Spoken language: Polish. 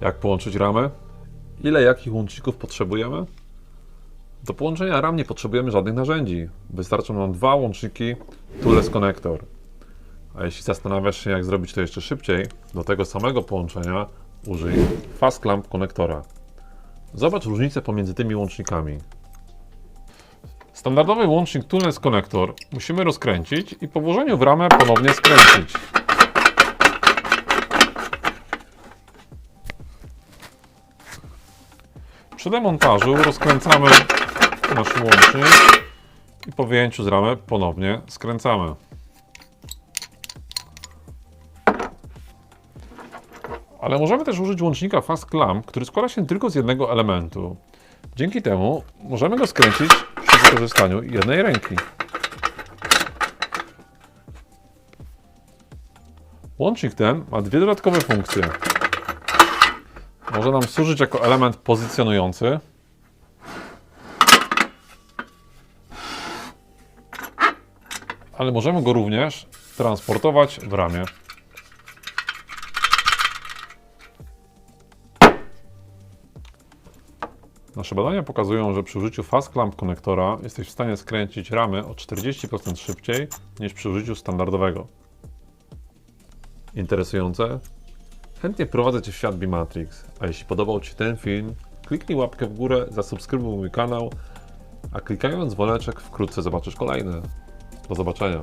Jak połączyć ramy? Ile jakich łączników potrzebujemy? Do połączenia ram nie potrzebujemy żadnych narzędzi. Wystarczą nam dwa łączniki Tools Connector. A jeśli zastanawiasz się, jak zrobić to jeszcze szybciej, do tego samego połączenia użyj Fast Clamp konektora. Zobacz różnicę pomiędzy tymi łącznikami. Standardowy łącznik Tools Connector musimy rozkręcić i po włożeniu w ramę ponownie skręcić. Przy demontażu rozkręcamy nasz łącznik i po wyjęciu z ramy ponownie skręcamy. Ale możemy też użyć łącznika Fast Clamp, który składa się tylko z jednego elementu. Dzięki temu możemy go skręcić przy wykorzystaniu jednej ręki. Łącznik ten ma dwie dodatkowe funkcje. Może nam służyć jako element pozycjonujący. Ale możemy go również transportować w ramię. Nasze badania pokazują, że przy użyciu Fast Clamp konektora jesteś w stanie skręcić ramy o 40% szybciej niż przy użyciu standardowego. Interesujące? Chętnie prowadzę Cię w świat Bimatrix, a jeśli podobał Ci się ten film, kliknij łapkę w górę, zasubskrybuj mój kanał, a klikając dzwoneczek wkrótce zobaczysz kolejne. Do zobaczenia.